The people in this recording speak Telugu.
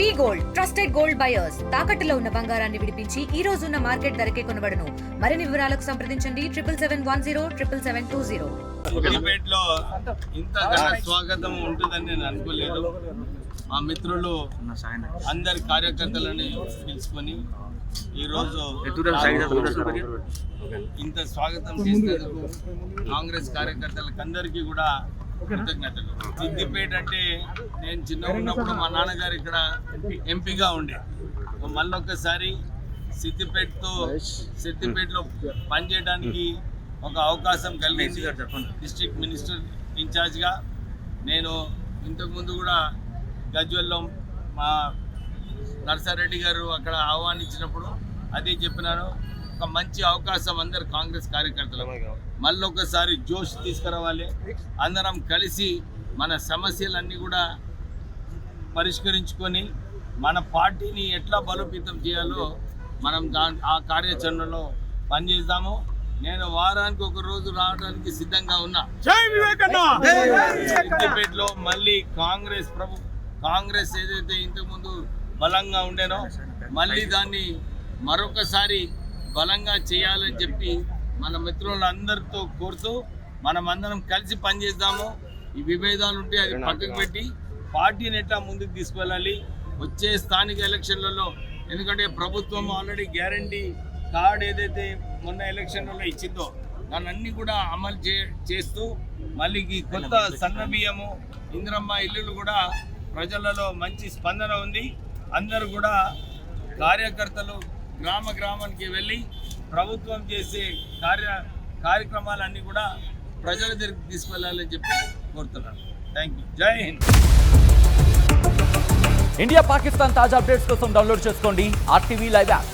V gold trusted gold buyers. తాకట్టులో ఉన్న బంగారాన్ని విడిపించి ఈ రోజు ఉన్న మార్కెట్ ధరకే కొనబడను. మరిన్ని వివరాలకు సంప్రదించండి. Triple seven one zero triple seven two zero. సిద్దిపేటలో ఇంత స్వాగతం ఉంటుందని నేను అనుకోలేదు. మా మిత్రులు అందరి కార్యకర్తలని పిలుచుకొని ఈరోజు ఇంత స్వాగతం చేసినందుకు కాంగ్రెస్ కార్యకర్తలకు అందరికీ కూడా కృతజ్ఞతలు. సిద్దిపేట అంటే నేను చిన్నగా ఉన్నప్పుడు మా నాన్నగారు ఇక్కడ ఎంపీగా ఉండే. మళ్ళొక్కసారి సిద్దిపేటతో సిద్దిపేటలో పనిచేయడానికి ఒక అవకాశం కలిగింది. డిస్ట్రిక్ట్ మినిస్టర్ ఇన్ఛార్జ్గా నేను ఇంతకుముందు కూడా గజ్వల్లో మా నర్సారెడ్డి గారు అక్కడ ఆహ్వానించినప్పుడు అదే చెప్పినాను ఒక మంచి అవకాశం అందరు కాంగ్రెస్ కార్యకర్తలకు. మళ్ళీ ఒకసారి జోష్ తీసుకురావాలి. అందరం కలిసి మన సమస్యలన్నీ కూడా పరిష్కరించుకొని మన పార్టీని ఎట్లా బలోపేతం చేయాలో మనం దా ఆ కార్యాచరణలో పనిచేద్దాము. నేను వారానికి ఒక రోజు రావడానికి సిద్ధంగా ఉన్నా. సిద్దిపేటలో మళ్ళీ కాంగ్రెస్ ప్రభు కాంగ్రెస్ ఏదైతే ఇంతకుముందు బలంగా ఉండేనో మళ్ళీ దాన్ని మరొకసారి బలంగా చేయాలని చెప్పి మన మిత్రులందరితో కోరుతూ మనం అందరం కలిసి పనిచేద్దాము. ఈ విభేదాలు ఉంటే అది పక్కకు పెట్టి పార్టీని ఎట్లా ముందుకు తీసుకెళ్ళాలి. వచ్చే స్థానిక ఎలక్షన్లలో ఎందుకంటే ప్రభుత్వం ఆల్రెడీ గ్యారంటీ కార్డ్ ఏదైతే మొన్న ఎలక్షన్లలో ఇచ్చిందో దాన్ని అన్ని కూడా అమలు చే చేస్తూ మళ్ళీ ఈ కొత్త సన్న బియ్యము ఇందిరమ్మ ఇల్లులు కూడా ప్రజలలో మంచి స్పందన ఉంది. అందరూ కూడా కార్యకర్తలు గ్రామ గ్రామానికి వెళ్ళి ప్రభుత్వం చేసే కార్య కార్యక్రమాలన్నీ కూడా ప్రజల దగ్గరికి తీసుకెళ్ళాలని చెప్పి కోరుతున్నాను. థ్యాంక్ యూ జై హింద్. ఇండియా పాకిస్తాన్ తాజా అప్డేట్స్ కోసం డౌన్లోడ్ చేసుకోండి ఆర్టీవీ లైవ్ యాప్.